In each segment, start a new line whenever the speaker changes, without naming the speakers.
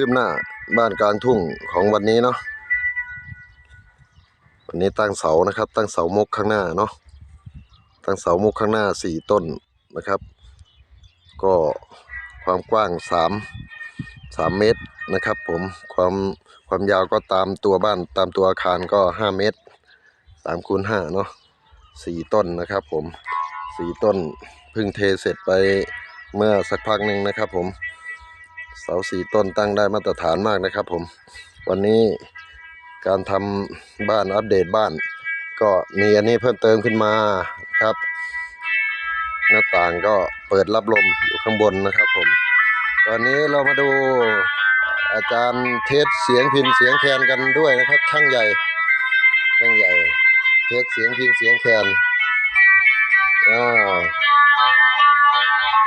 คืบหน้าบ้านกลางทุ่งของวันนี้เนาะวันนี้ตั้งเสานะครับ ตั้งเสามกข้างหน้าเนาะตั้งเสามกข้างหน้าสี่ต้นนะครับ ก็ความกว้างสามสามเมตรนะครับ ผมความความยาวก็ตามตัวบ้านตามตัวอาคารก็ห้าเมตรสามคูณห้าเนาะสี่ต้นนะครับ ผมสี่ต้นเพิ่งเทเสร็จไปเมื่อสักพักหนึ่งนะครับ ผม เสาสี่ต้นตั้งได้มาตรฐานมากนะครับผม วันนี้การทำบ้านอัปเดตบ้าน ก็มีอันนี้เพิ่มเติมขึ้นมาครับ หน้าต่างก็เปิดรับลมอยู่ข้างบนนะครับผม ตอนนี้เรามาดูอาจารย์เทสเสียงพินเสียงแคนกันด้วยนะครับช่างใหญ่ช่างใหญ่ เทสเสียงพินเสียงแคนอ้า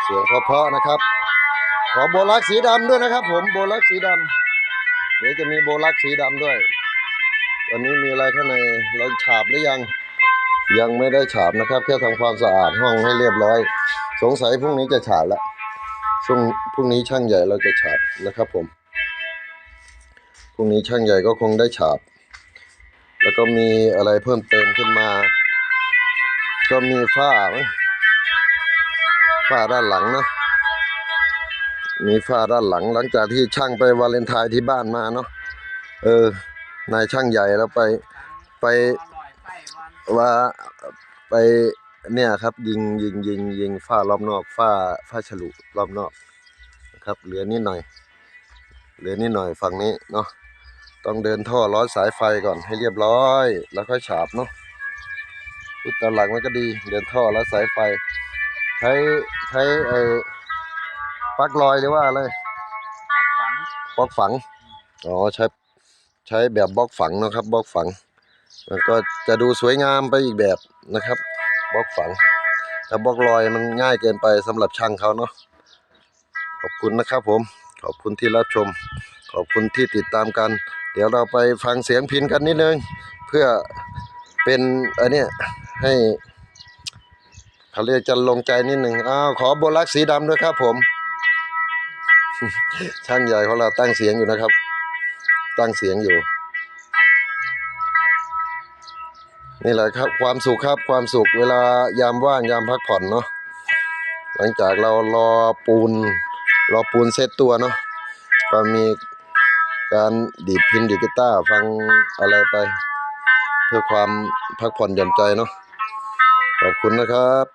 เสียงเพาะๆนะครับ ขอโบลักสีดำด้วยนะครับ ผมโบลักสีดำเดี๋ยวจะมีโบลักสีดำด้วย ตอนนี้มีอะไรข้างในเราฉาบหรือยัง ยังไม่ได้ฉาบนะครับ แค่ทำความสะอาดห้องให้เรียบร้อย สงสัยพรุ่งนี้จะฉาบละช่วงพรุ่งนี้ช่างใหญ่เราจะฉาบนะครับ ผมพรุ่งนี้ช่างใหญ่ก็คงได้ฉาบ แล้วก็มีอะไรเพิ่มเติมขึ้นมา ก็มีฝ้ามั้งฝ้าด้านหลังนะ มีฝ้าด้านหลังหลังจากที่ช่างไปวาเลนไทน์ที่บ้านมาเนาะเออ นายช่างใหญ่แล้วไปไปว่าไปเนี่ยครับ ยิงยิงยิงยิงฝ้ารอบนอกฝ้าฝ้าฉลุรอบนอกนะครับ เหลือนิดหน่อย เหลือนิดหน่อยฝั่งนี้เนาะต้องเดินท่อร้อยสายไฟก่อนให้เรียบร้อย แล้วค่อยฉาบเนาะพุดตอนหลังมันก็ดี เดินท่อแล้วสายไฟ ใช้ใช้ไอ ลั๊กลอยหรือว่าอะไร
ฝัง
บล็อกฝัง อ๋อใช้ใช้แบบบล็อกฝังนะครับบล็อกฝัง มันก็จะดูสวยงามไปอีกแบบนะครับบล็อกฝังแต่บล็อกลอยมันง่ายเกินไปสำหรับช่างเขาเนาะ ขอบคุณนะครับผม ขอบคุณที่รับชม ขอบคุณที่ติดตามกัน เดี๋ยวเราไปฟังเสียงพินกันนิดนึง เพื่อเป็นอันเนี้ยให้เขาเรียกจะลงใจนิดนึงอ้าวขอโบลักสีดำด้วยครับผม ช่างใหญ่ของเราตั้งเสียงอยู่นะครับ ตั้งเสียงอยู่ นี่แหละครับ ความสุขครับความสุขเวลายามว่างยามพักผ่อนเนาะหลังจากเรารอปูน รอปูนเซตตัวเนาะก็มีการดีดพินดีดกีตาร์ฟังอะไรไป เพื่อความพักผ่อนหย่อนใจเนาะขอบคุณนะครับ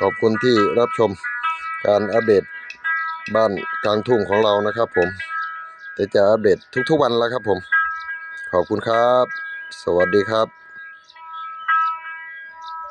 ขอบคุณที่รับชมการอัปเดต บ้านกลางทุ่งของเรานะครับผมจะจะอัปเดตทุกๆวันแล้วครับผม ขอบคุณครับ สวัสดีครับ